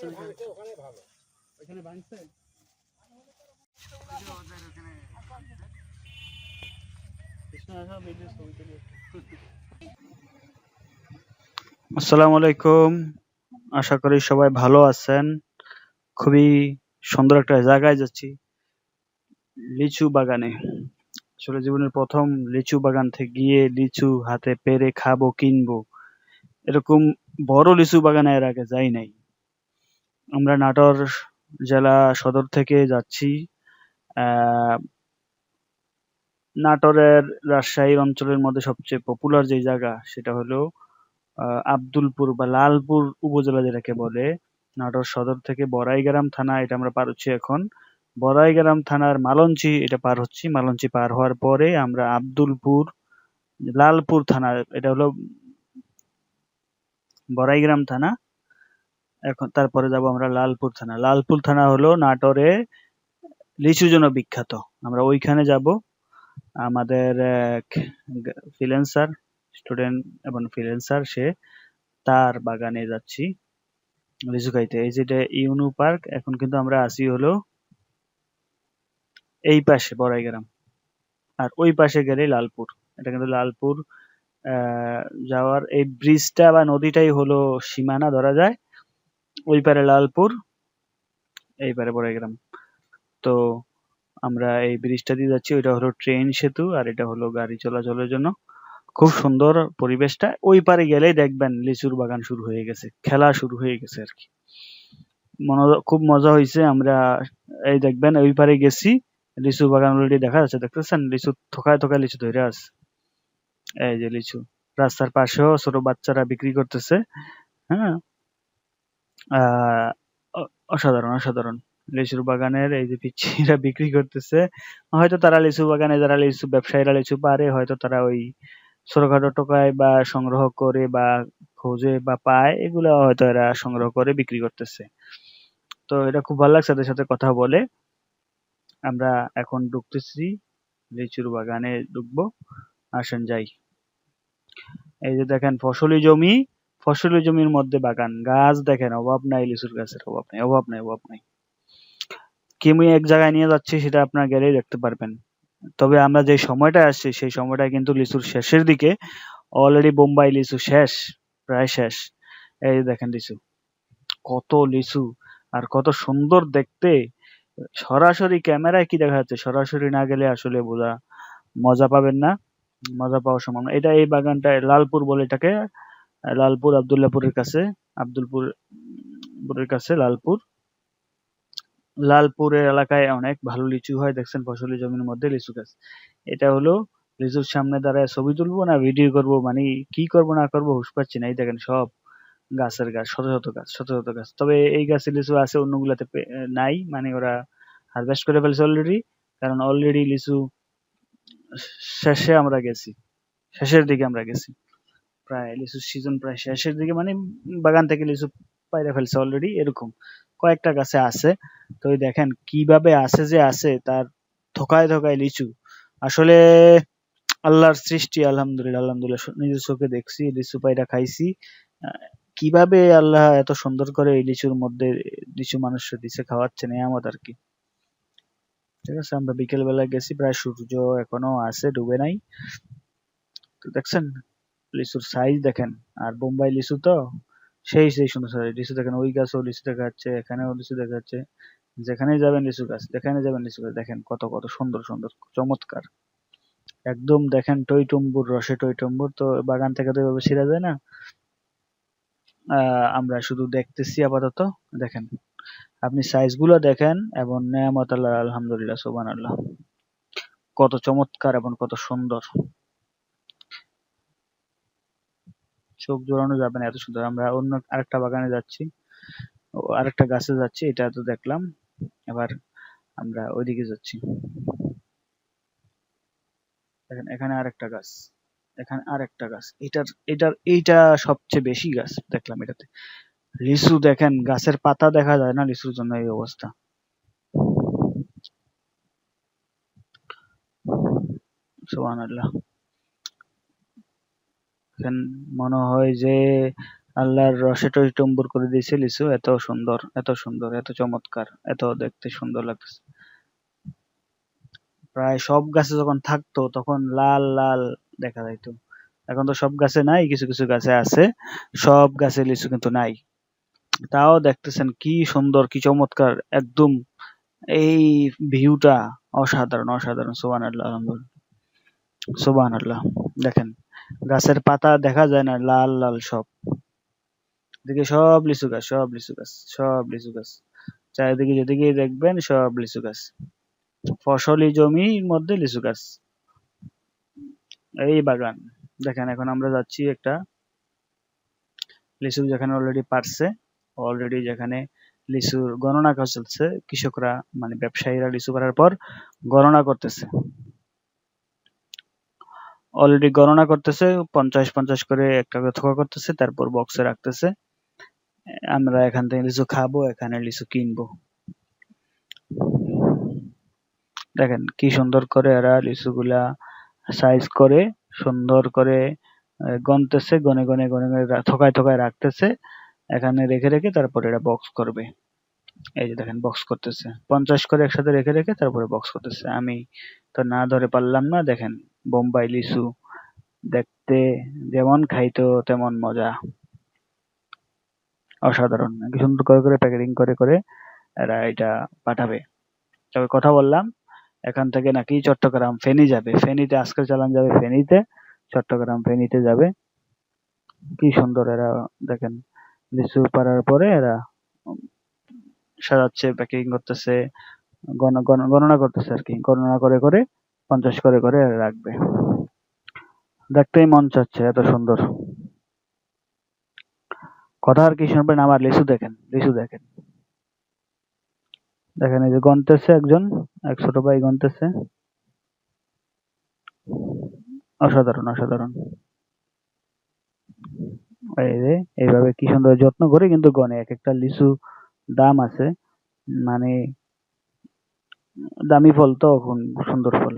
ওখানে আসসালামু আলাইকুম। আশা করি সবাই ভালো আছেন। খুবই সুন্দর একটা জায়গায় যাচ্ছি লিচু বাগানে। আসলে জীবনের প্রথম লিচু বাগান থেকে গিয়ে লিচু হাতে পেরে খাব কিনবো। এরকম বড় লিচু বাগানে এর আগে যাই নাই। আমরা নাটোর জেলা সদর থেকে যাচ্ছি। নাটোরের রাজশাহী অঞ্চলের মধ্যে সবচেয়ে পপুলার যে জায়গা সেটা হলো আব্দুলপুর বা লালপুর উপজেলা যেটাকে বলে। নাটোর সদর থেকে বড়াইগ্রাম থানা, এটা আমরা পার হচ্ছি এখন। বড়াইগ্রাম থানার মালঞ্চি, এটা পার হচ্ছি। মালঞ্চি পার হওয়ার পরে আমরা আব্দুলপুর, লালপুর থানা, এটা হলো বড়াইগ্রাম থানা। এখন তারপরে যাব আমরা লালপুর থানা। লালপুর থানা হলো নাটোরে লিচুর জন্য বিখ্যাত। আমরা ওইখানে যাব। আমাদের ফ্রিল্যান্সার, স্টুডেন্ট এবং ফ্রিল্যান্সার, সে তার বাগানে যাচ্ছি লিচু খাইতে। এই যেটা ইউনু পার্ক, এখন কিন্তু আমরা আসি হলো এই পাশে, বড়াইগ্রাম। আর ওই পাশে গেলে লালপুর। এটা কিন্তু লালপুর যাওয়ার এই ব্রিজটা বা নদীটাই হলো সীমানা ধরা যায়। ওই পারে লালপুর, এই পারে বড়াইগ্রাম। তো আমরা এই ব্রিজটা দিয়ে যাচ্ছি, ওইটা হলো ট্রেন সেতু আর এটা হলো গাড়ি চলাচলের জন্য। খুব সুন্দর পরিবেশটা। ওই পারে গেলেই দেখবেন লিচুর বাগান শুরু হয়ে গেছে, খেলা শুরু হয়ে গেছে আর কি। খুব মজা হয়েছে আমরা এই দেখবেন ওই পারে গেছি, লিচু বাগান অলরেডি দেখা যাচ্ছে, দেখতেছেন? লিচু থোকায় থোকায় লিচু ধরে আছে। এই যে লিচু, রাস্তার পাশেও ছোট বাচ্চারা বিক্রি করতেছে হ্যাঁ? অসাধারণ অসাধারণ। লিচুর বাগানের এই যে পিচ্ছিরা বিক্রি করতেছে, হয়তো তারা লিচু বাগানে যারা লিচু ব্যবসায়ীরা লিচু পারে, হয়তো তারা ওই ছোটখাটো টোকায় বা সংগ্রহ করে বা খোঁজে বা পায়, এগুলো হয়তো এরা সংগ্রহ করে বিক্রি করতেছে। তো এটা খুব ভালো লাগছে তাদের সাথে কথা বলে। আমরা এখন ঢুকতেছি, লিচুর বাগানে ঢুকবো। আসেন যাই। এই যে দেখেন, ফসলি জমি। ফসলি জমির মধ্যে বাগান। গাছ দেখেন, অভাব নাই, লিচুর গাছের অভাব নাই অভাব নাই অভাব নাই। কিমি এক জায়গায় নিয়ে যাচ্ছি, সেটা আপনার গেলেই দেখতে পারবেন। তবে আমরা যে সময়টা আসছি, সেই সময়টা কিন্তু লিচুর শেষের দিকে অলরেডি বোম্বাই লিচু শেষ, প্রায় শেষ। এই দেখেন লিচু, কত লিচু আর কত সুন্দর দেখতে। সরাসরি ক্যামেরায় কি দেখা যাচ্ছে? সরাসরি না গেলে আসলে বোঝা, মজা পাবেন না, মজা পাওয়া সম্ভব না এটা এই বাগানটা লালপুর বলে এটাকে লালপুর আবদুল্লাপুরের কাছে, আব্দুলপুর, পুরের কাছে, লালপুর। লালপুরের এলাকায় অনেক ভালো লিচু হয়, দেখছেন ফসলি জমির মধ্যে লিচু গাছ। এটা হলো লিচুর সামনে দাঁড়ায় ছবি তুলবো না ভিডিও করব? মানে কি করব, না করব হুশ পাচ্ছি না। এই দেখেন সব গাছের গাছ, শত শত গাছ, শত শত গাছ। তবে এই গাছে লিচু আছে, অন্যগুলাতে নাই। মানে ওরা হারভেস্ট করে ফেলছে অলরেডি কারণ অলরেডি লিচু শেষে আমরা গেছি। শেষের দিকে আমরা গেছি। প্রায় লিচুর সিজন প্রায় শেষের দিকে মানে বাগান থেকে লিচু পাইরা ফেলছে অলরেডি এরকম। কয়েকটা গাছে আছে। তো দেখেন, কীভাবে আছে যে আছে, তার থোকায় থোকায় লিচু। আসলে আল্লাহর সৃষ্টি, আলহামদুলিল্লাহ আলহামদুলিল্লাহ নিজের চোখে দেখছি, লিচু পাইরা খাইছি। কীভাবে আল্লাহ এত সুন্দর করে এই লিচুর মধ্যে লিচু মানুষ দিছে খাওয়াচ্ছে, নেয়ামত আর কি। ঠিক আছে, আমরা বিকেল বেলা গেছি, প্রায় সূর্য এখনও আছে, ডুবে নাই। তো দেখছেন লিচুর সাইজ দেখেন, আর বোম্বাই লিচু তো সেই সেই সুন্দর সুন্দর লিচু। দেখেন ওই গাছেও লিচু দেখা যাচ্ছে এখানেও লিচু দেখা যাচ্ছে যেখানেই যাবেন লিচু গাছ, যেখানে যাবেন লিচু গাছ, দেখেন কত কত সুন্দর সুন্দর, চমৎকার। একদম দেখেন টইটুম্বুর রসে টইটুম্বুর তো বাগান থেকে তো এভাবে ছিঁড়া যায় না। আমরা শুধু দেখতেছি আপাতত, দেখেন। আপনি সাইজগুলো দেখেন এবং নেয়ামত আল্লাহ, আলহামদুলিল্লাহ সুবান আল্লাহ কত চমৎকার এবং কত সুন্দর। চোখ জোড়ানো যাবে না, এত সুন্দর। আমরা অন্য আরেকটা বাগানে যাচ্ছি আরেকটা গাছে যাচ্ছি, এটা তো দেখলাম। এবার আমরা ওইদিকে যাচ্ছি। দেখেন, এখানে আরেকটা গাছ, এখানে আরেকটা গাছ। এটার এটার, এইটা সবচেয়ে বেশি গাছ দেখলাম এটাতে। লিচু দেখেন, গাছের পাতা দেখা যায় না লিচুর জন্য এই অবস্থা। সুবহানাল্লাহ। এখন মনে হয় যে আল্লাহর রসে টইটম্বুর করে দিয়েছে লিচু এত সুন্দর এত সুন্দর, এত চমৎকার, এত দেখতে সুন্দর লাগতেছে। প্রায় সব গাছে যখন থাকতো, তখন লাল লাল দেখা যাইতো। এখন তো সব গাছে নাই, কিছু কিছু গাছে আছে। সব গাছে লিচু কিন্তু নাই। তাও দেখতেছেন কি সুন্দর, কি চমৎকার, একদম এই ভিউটা অসাধারণ অসাধারণ। সোবান আল্লাহ সোবান আল্লাহ দেখেন। গাছের পাতা দেখা যায় না, লাল লাল সব। এদিকে সব লিচু গাছ, সব লিচু গাছ, সব লিচু গাছ। চারিদিকে যেদিকে দেখবেন সব লিচু গাছ। ফসলি জমির মধ্যে লিচু গাছ। এই বাগান। দেখেন, এখন আমরা যাচ্ছি একটা লিচু যেখানে অলরেডি পারছে অলরেডি যেখানে লিচুর গণনা চলছে। কৃষকরা মানে ব্যবসায়ীরা লিচু করার পর গণনা করতেছে। অলরেডি গণনা করতেছে, পঞ্চাশ পঞ্চাশ করে একটা থোকা করতেছে, তারপর বক্সে রাখতেছে। আমরা এখান থেকে লিচু খাব, এখানে লিচু কিনবো। দেখেন কি সুন্দর করে এরা লিচুগুলা সাইজ করে সুন্দর করে গনতেছে, গনে গনে গনে গনে থোকায় থোকায় রাখতেছে। এখানে রেখে রেখে তারপরে এরা বক্স করবে। এই যে দেখেন বক্স করতেছে। পঞ্চাশ করে একসাথে রেখে রেখে তারপরে বক্স করতেছে। আমি তো না ধরে পারলাম না, দেখেন। বোম্বাই লিচু। দেখতে যেমন খাইতো, তেমন মজা। অসাধারণ। সুন্দর করে করে প্যাকেটিং করে করে এরা এটা পাঠাবে। তবে কথা বললাম, এখান থেকে নাকি চট্টগ্রাম ফেনী যাবে। ফেনীতে আজকে চালান যাবে ফেনীতে, চট্টগ্রাম ফেনীতে যাবে। কি সুন্দর এরা, দেখেন। লিচু পাড়ার পরে এরা সাজাচ্ছে প্যাকিং করতেছে, গণ- গণ- গণনা করতেছে আর কি। গণনা করে করে পঞ্চাশ করে করে রাখবে। দেখতেই মন চাচ্ছে এত সুন্দর। কথা আর কি শুনবেন? আমার লিচু দেখেন লিচু দেখেন। দেখেন, এই যে গনতেছে একজন, এক ছোট ভাই গনতেছে অসাধারণ অসাধারণ। এই যে, এইভাবে কি সুন্দর যত্ন করে কিন্তু গনে এক একটা লিচু দাম আছে মানে দামি ফল তো, এখন সুন্দর ফল।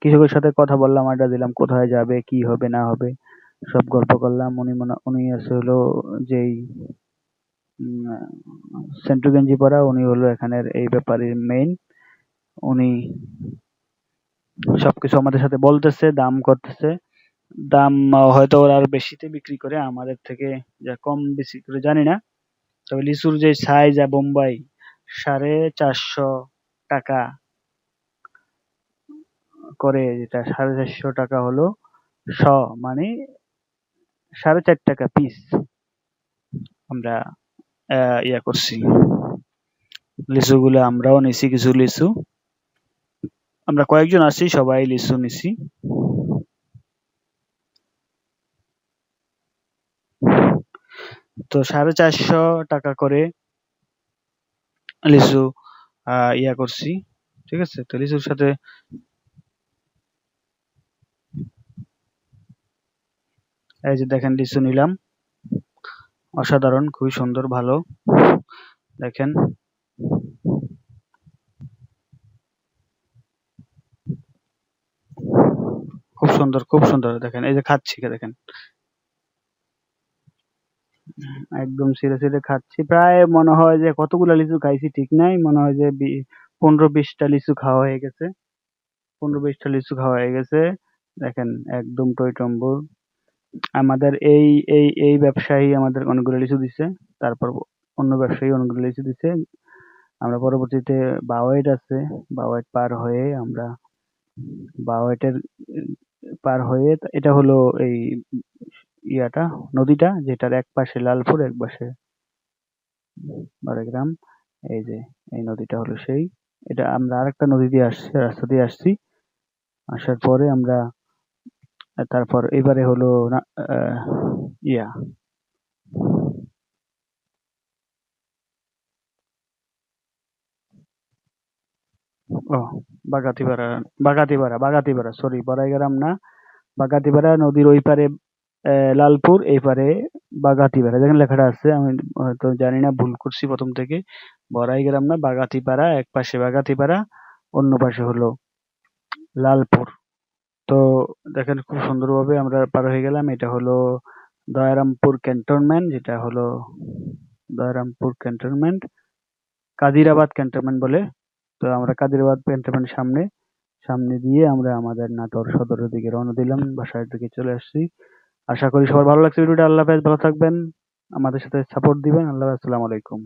কৃষকের সাথে কথা বললাম, আড্ডা দিলাম, কোথায় যাবে, কি হবে, না হবে, সব গল্প করলাম। উনি মনে, উনি আছে হলো যেই সেন্টু গেঞ্জি পরা উনি হলো এখানের এই ব্যাপারের মেইন উনি সবকিছু আমাদের সাথে বলতেছে, দাম করতেছে। দাম হয়তো ওরা আরও বেশিতে বিক্রি করে, আমাদের থেকে যা কম বেশি করে জানি না। তবে লিচুর যে সাইজ আর বোম্বাই, সাড়ে চারশো টাকা করে, যেটা সাড়ে চারশো টাকা হলো শ মানে সাড়ে চার টাকা পিস আমরা ইয়া করছি। লিচুগুলো আমরাও নিছি, কিছু লিচু। আমরা কয়েকজন আছি, সবাই লিচু নিছি। তো সাড়ে চারশো টাকা করে লিচু ইয়া করছি। ঠিক আছে? তো লিচুর সাথে এই যে দেখেন লিচু নিলাম। অসাধারণ, খুবই সুন্দর, ভালো। দেখেন। খুব সুন্দর খুব সুন্দর। দেখেন, এই যে খাচ্ছি, দেখেন। একদম সিরে সিরে খাচ্ছি। প্রায় মনে হয় যে কতগুলো লিচু খাইছি ঠিক নাই, মনে হয় যে বি- পনেরো বিশটা লিচু খাওয়া হয়ে গেছে। পনেরো বিশটা লিচু খাওয়া হয়ে গেছে। দেখেন, একদম টইটম্বুর আমাদের এই এই এই ব্যবসায়ী আমাদের অনেকগুলো লিচু দিছে, তারপর অন্য ব্যবসায়ী অনেকগুলো লিচু দিছে। আমরা পরবর্তীতে বাওয়াইট আছে, বাওয়াইট পার হয়ে আমরা বাওয়াইটের পার হয়ে, এটা হলো এই ইয়াটা, নদীটা, যেটার এক পাশে লালপুর, এক পাশে বারেগ্রাম, এই যে, এই নদীটা হলো সেই। এটা আমরা আরেকটা নদী দিয়ে আসছি, রাস্তা দিয়ে আসছি। আসার পরে আমরা, তারপর এবারে হলো না ইয়া। ও, বাগাতিপাড়া বাগাতিপাড়া বাগাতিপাড়া সরি বড়াইগ্রাম না, বাগাতিপাড়া নদীর ওই পারে আহ, লালপুর এই পারে বাগাতিপাড়া। যেখানে লেখাটা আছে আমি হয়তো জানি না ভুল করছি প্রথম থেকে। বড়াইগ্রাম না বাগাতিপাড়া এক পাশে বাগাতিপাড়া অন্য পাশে হলো লালপুর। তো দেখেন খুব সুন্দরভাবে আমরা পার হয়ে গেলাম। এটা হলো দয়ারামপুর ক্যান্টনমেন্ট যেটা হলো দয়ারামপুর ক্যান্টনমেন্ট। কাদিরাবাদ ক্যান্টনমেন্ট বলে। তো আমরা কাদিরাবাদ ক্যান্টনমেন্ট সামনে সামনে দিয়ে আমরা আমাদের নাটোর সদরের দিকে রওনা দিলাম বাসার দিকে চলে আসছি। আশা করি সবার ভালো লাগছে ভিডিওটা। আল্লাহ হাফেজ, ভালো থাকবেন। আমাদের সাথে সাপোর্ট দিবেন। আল্লাহ আসসালামু আলাইকুম।